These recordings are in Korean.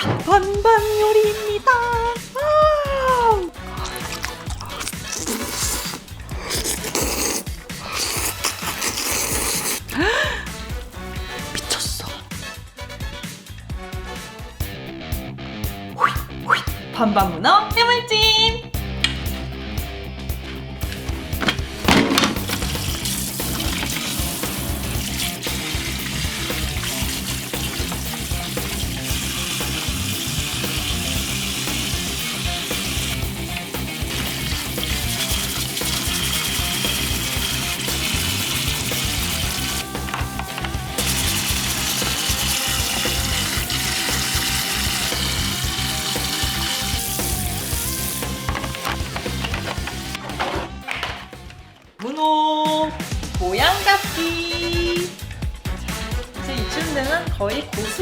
반반 요리입니다. 아! 미쳤어. 반반 문어 해물찜.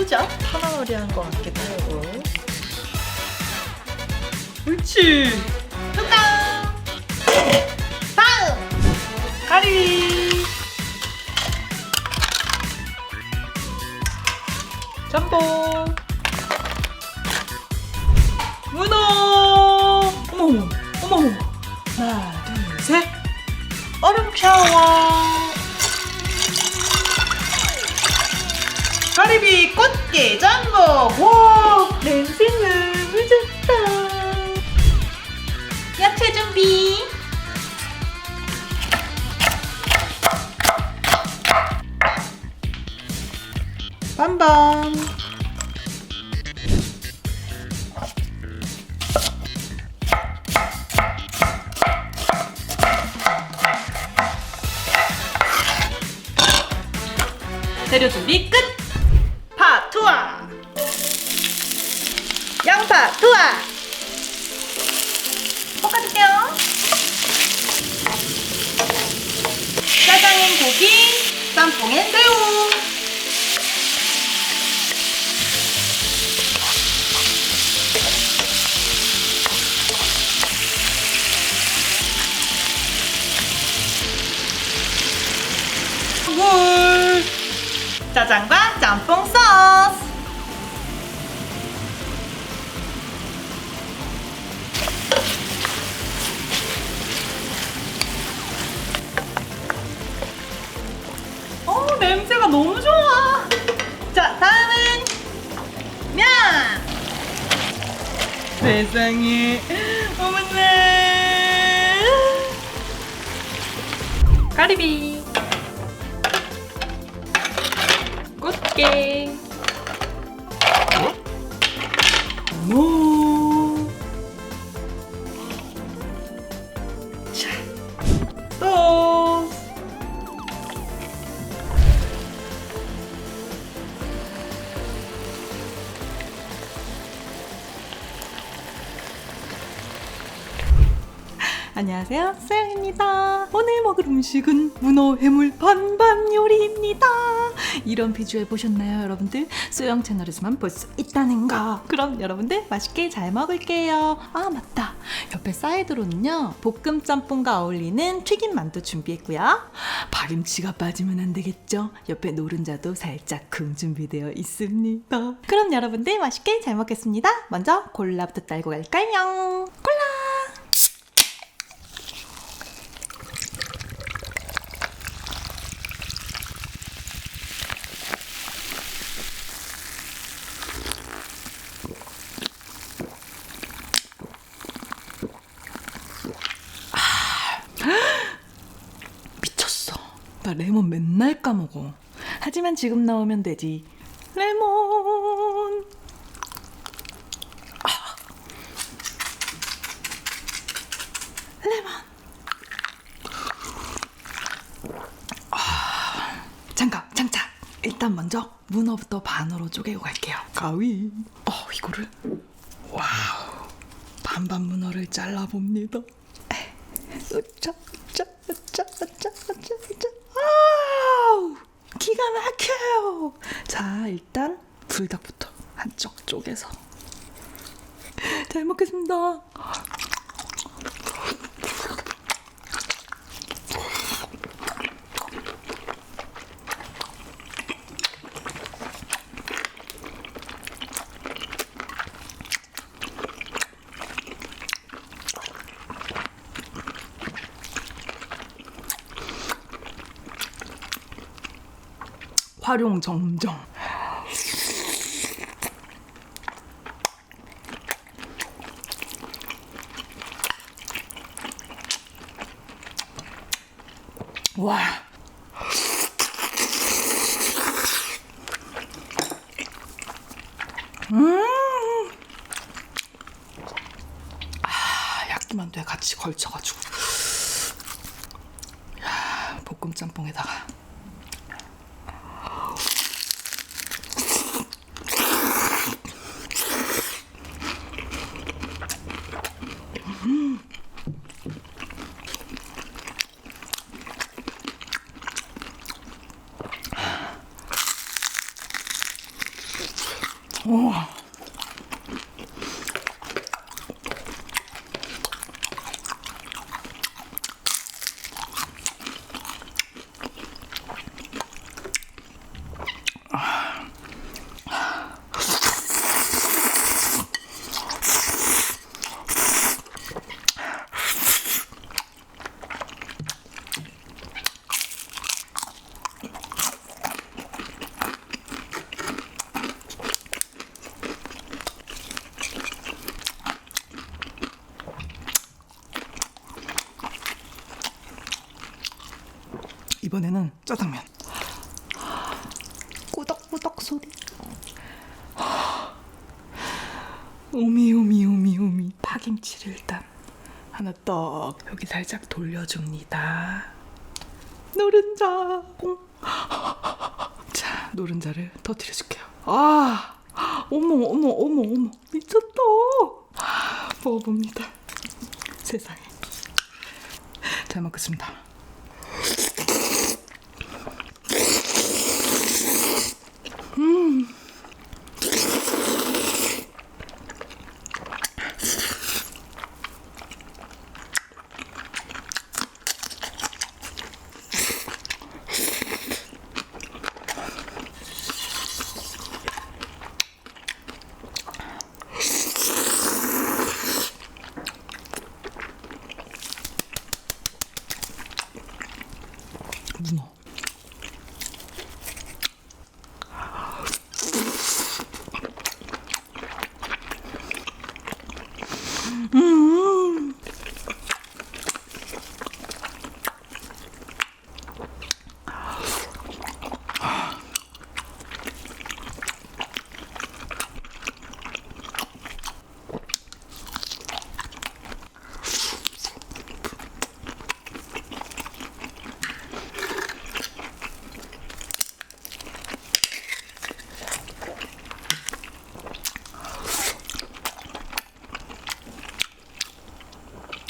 수죠. 파마머리한 것 같기도 하고. 옳지. 뚜껑. 다음 가리. 짬뽕. 문어. 어머, 어머, 어머. 하나, 둘, 셋. 얼음 샤워. 가리비 꽃게 전복. 와, 냄새 너무 좋다. 야채 준비. 반반. 짜장과 짬뽕 소스. 어, 냄새가 너무 좋아. 자, 다음은 면. 세상에, 어머나. 가리비. 꽃게 무 자, 소스 안녕하세요, 수영입니다. 오늘 먹을 음식은 문어 해물 반반 요리입니다. 이런 비주얼 보셨나요, 여러분들? 수영 채널에서만 볼 수 있다는 거. 그럼 여러분들 맛있게 잘 먹을게요. 아, 맞다. 옆에 사이드로는요, 볶음 짬뽕과 어울리는 튀김 만두 준비했고요. 파김치가 빠지면 안 되겠죠? 옆에 노른자도 살짝 쿵 준비되어 있습니다. 그럼 여러분들 맛있게 잘 먹겠습니다. 먼저 콜라부터 딸고 갈까요? 콜라! 미쳤어. 나 레몬 맨날 까먹어. 하지만 지금 넣으면 되지. 레몬. 아. 레몬. 아. 장갑, 장착. 일단 먼저 문어부터 반으로 쪼개고 갈게요. 가위. 어, 이거를. 와우. 반반 문어를 잘라봅니다. 으짜, 으짜, 으짜, 으짜, 으짜. 기가 막혀요. 자, 일단 불닭부터 한쪽 쪼개서. 잘 먹겠습니다. 활용 정정. 와. 음. 아, 야끼만두에 같이 걸쳐가지고. 야, 볶음 짬뽕에다가. 오. 이번에는 짜장면. 꾸덕꾸덕 소리. 오미 오미 오미 오미 파김치를 일단 하나 떡 여기 살짝 돌려줍니다. 노른자 꽁. 자 노른자를 터뜨려줄게요. 아 어머 어머 어머 어머 미쳤다. 아, 먹어봅니다. 세상에. 잘 먹겠습니다. 문어. 음.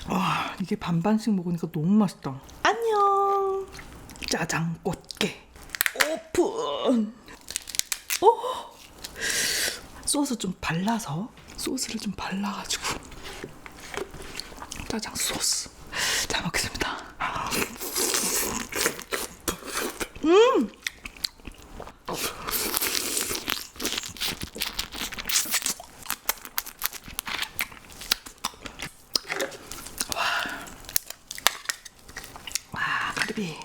와 이게 반반씩 먹으니까 너무 맛있다. 안녕. 짜장 꽃게 오픈. 오. 소스 좀 발라서 소스를 좀 발라가지고 짜장 소스 잘 먹겠습니다. 와 가리비.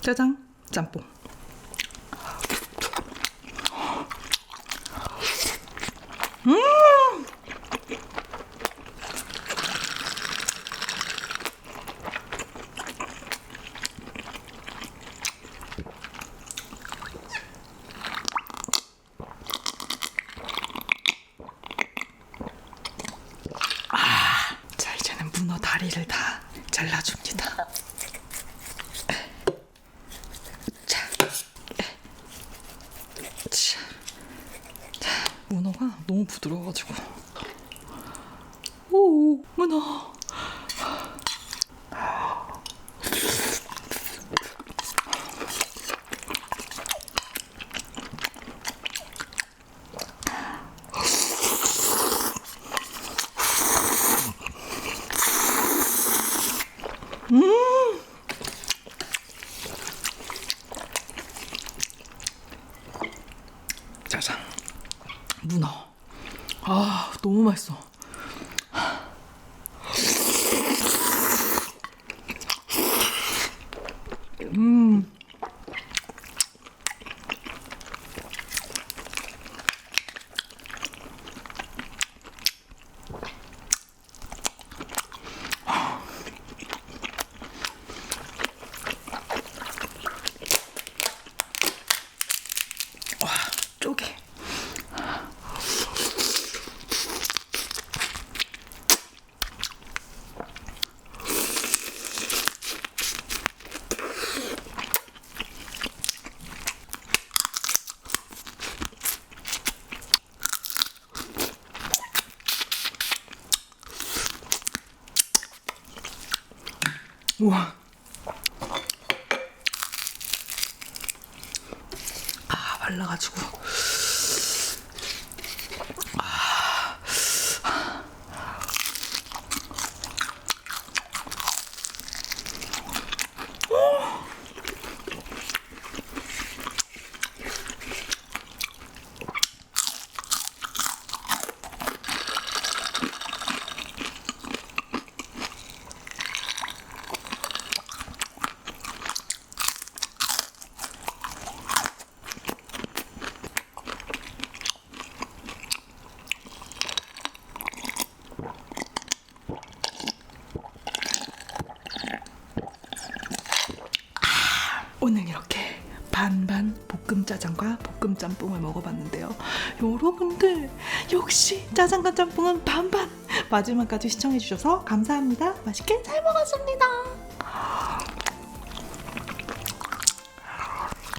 짜장 짬뽕. 아, 자 이제는 문어 다리를 다 잘라줍니다. 자, 자, 자, 문어가 너무 부드러워가지고 문어. 짜장. 문어. 아, 너무 맛있어. 음. 와, 쪼개. 우와. 아, 말라가지고. 오늘 이렇게 반반 볶음 짜장과 볶음 짬뽕을 먹어봤는데요. 여러분들 역시 짜장과 짬뽕은 반반. 마지막까지 시청해주셔서 감사합니다. 맛있게 잘 먹었습니다.